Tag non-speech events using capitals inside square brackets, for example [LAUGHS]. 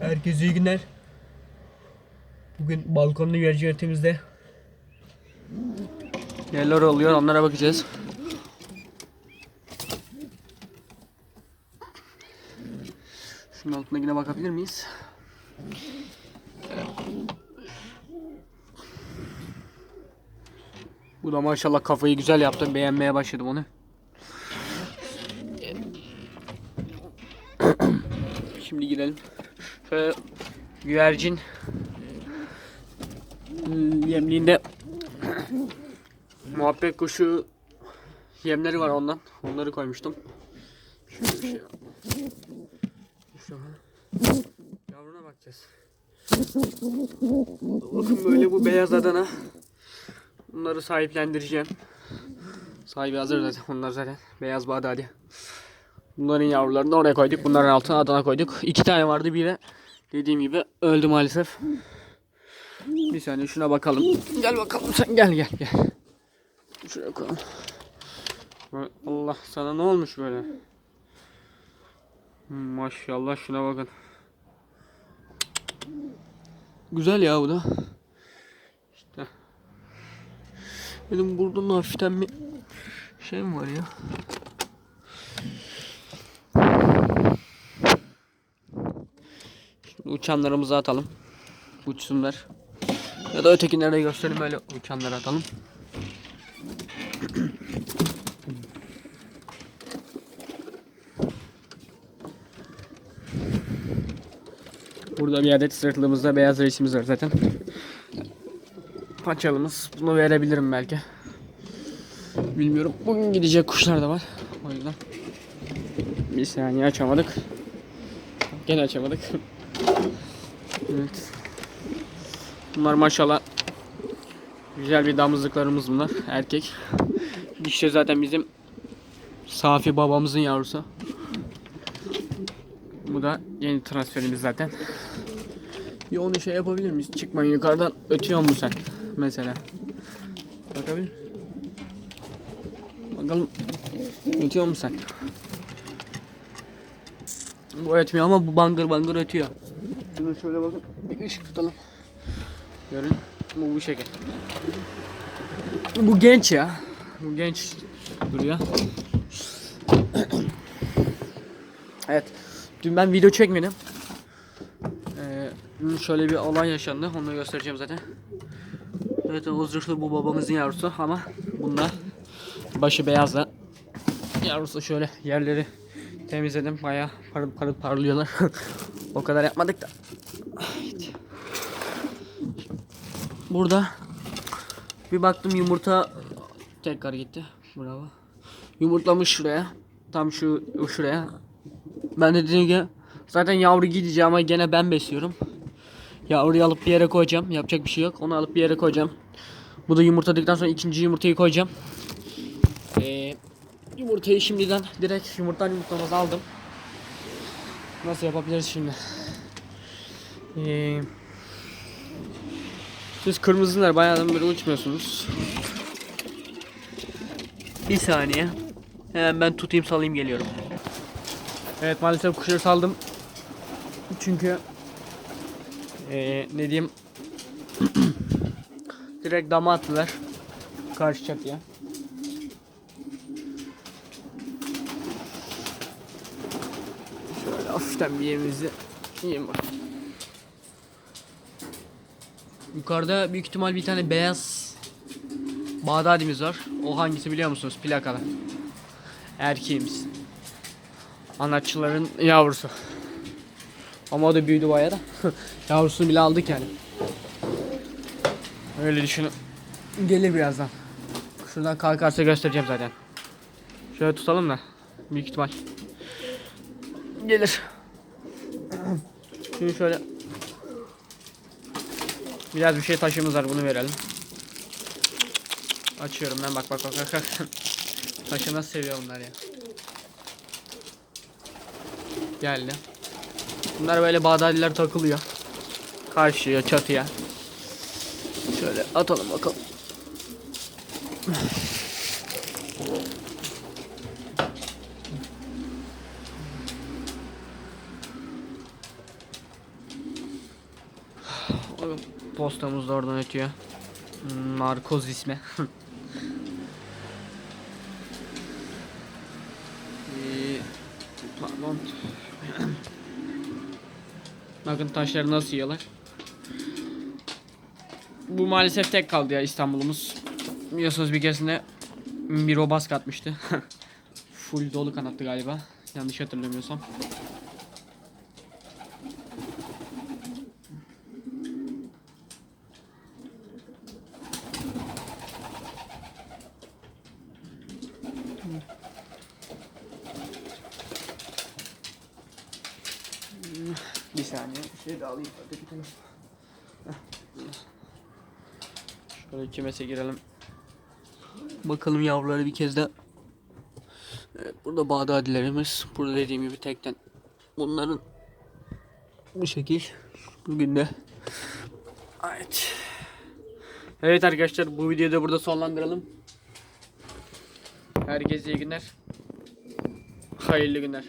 Herkese iyi günler. Bugün balkonlu güvercin üretimizde neler oluyor onlara bakacağız. Şunun altındakine bakabilir miyiz? Bu da maşallah kafayı güzel yaptı. Beğenmeye başladım onu. Şimdi girelim. Şöyle güvercin hmm, yemliğinde muhabbet kuşu yemleri var ondan. Onları koymuştum. Şöyle bir şey. Yavruna bakacağız. Bakın böyle bu beyaz Adana. Bunları sahiplendireceğim. Sahibi hazır zaten. Onlar zaten beyaz Bağdadi. Bunların yavrularını oraya koyduk. Bunların altına Adana koyduk. İki tane vardı. Biri dediğim gibi öldü maalesef. Bir saniye şuna bakalım. Gel bakalım sen gel gel gel. Şuraya koyalım. Allah sana ne olmuş böyle? Hmm, Maşallah şuna bakın. Güzel ya bu da. İşte. Benim burada hafiften bir şey mi var ya? Uçanlarımızı atalım. Uçsunlar. Ya da ötekileri de gösterelim öyle uçanları atalım. Burada bir adet sırtlığımızda beyaz reisimiz var zaten. Paçalımız. Bunu verebilirim belki. Bilmiyorum. Bugün gidecek kuşlar da var. O yüzden. Bir saniye açamadık. Gene açamadık. [LAUGHS] evet. Bunlar maşallah güzel bir damızlıklarımız bunlar. Erkek. İşte zaten bizim Safi babamızın yavrusu. Bu da yeni transferimiz zaten. Bir onu şey yapabilir miyiz? Çıkmayın yukarıdan ötüyor mu sen? Mesela. Bakabilir Bakalım ötüyor mu sen? Bu ötmüyor ama bu bangır bangır ötüyor. Şunu şöyle bakın. Bir ışık tutalım. Görün. Bu bu şekil. Bu genç ya. Bu genç duruyor. evet. Dün ben video çekmedim. Ee, şöyle bir olay yaşandı. Onu göstereceğim zaten. Evet zırhlı bu babamızın yavrusu ama bunda başı beyazla yavrusu şöyle yerleri temizledim. Bayağı parıl parıl parlıyorlar. [LAUGHS] o kadar yapmadık da. Burada bir baktım yumurta tekrar gitti. Bravo. Yumurtlamış şuraya. Tam şu şuraya. Ben de dedim ki zaten yavru gideceğim ama gene ben besliyorum. Yavruyu alıp bir yere koyacağım. Yapacak bir şey yok. Onu alıp bir yere koyacağım. Bu da yumurtladıktan sonra ikinci yumurtayı koyacağım. Ee, yumurtayı şimdiden direkt yumurtadan yumurtlamazı aldım. Nasıl yapabiliriz şimdi? Ee, siz kırmızılar bayağıdan beri uçmuyorsunuz. Bir saniye. Hemen ben tutayım salayım geliyorum. Evet maalesef kuşları saldım. Çünkü ee, ne diyeyim [CLEARS THROAT] direkt dama attılar. Karşı çatıya. Hafiften bir yerimizi yiyeyim bak. Yukarıda büyük ihtimal bir tane beyaz Bağdadimiz var. O hangisi biliyor musunuz? Plakalı. Erkeğimiz. Anatçıların yavrusu. Ama o da büyüdü bayağı da. [LAUGHS] Yavrusunu bile aldık yani. Öyle düşünün. Gelir birazdan. Şuradan kalkarsa göstereceğim zaten. Şöyle tutalım da. Büyük ihtimal. Gelir. Şimdi şöyle. Biraz bir şey taşımız var bunu verelim. Açıyorum ben bak bak bak. bak. [LAUGHS] Taşı nasıl seviyor bunlar ya. Geldi. Bunlar böyle Bağdadiler takılıyor. Karşıya, çatıya. Şöyle atalım bakalım. Bakın postamız da oradan ötüyor. Hmm, Narkoz ismi. [LAUGHS] Ee, Pardon. [CLEARS THROAT] Bakın taşları nasıl yiyorlar. Bu maalesef tek kaldı ya İstanbul'umuz. Biliyorsunuz bir keresinde bir robas katmıştı. [LAUGHS] Full dolu kanattı galiba. Yanlış hatırlamıyorsam. Saniye. Şey de alayım. Öteki taraf. Şöyle kümese girelim. Bakalım yavruları bir kez de. Evet, burada bağdadilerimiz. Burada dediğim gibi tekten bunların bu şekil. Bugün de Evet. Evet arkadaşlar bu videoyu da burada sonlandıralım. Herkese iyi günler. Hayırlı günler.